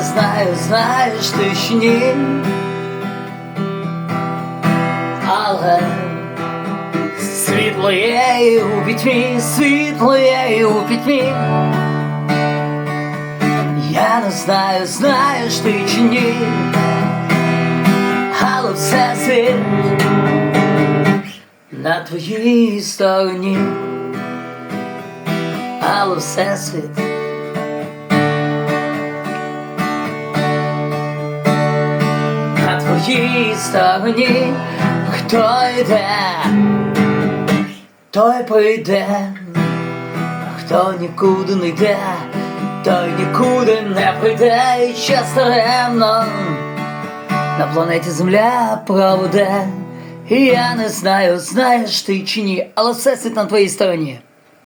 знаю, знаєш ти чи ні. Але світло є і у пітьмі, світло є і у пітьмі. Я не знаю, знаєш ти чи ні. Але все світ на твоїй стороні. Але все світ твоїй стороні, хто йде, той прийде, хто нікуди не йде, той нікуди не прийде, і ще старемно на планеті Земля проведе. І я не знаю, знаєш ти чи ні, але все світ на твоїй стороні.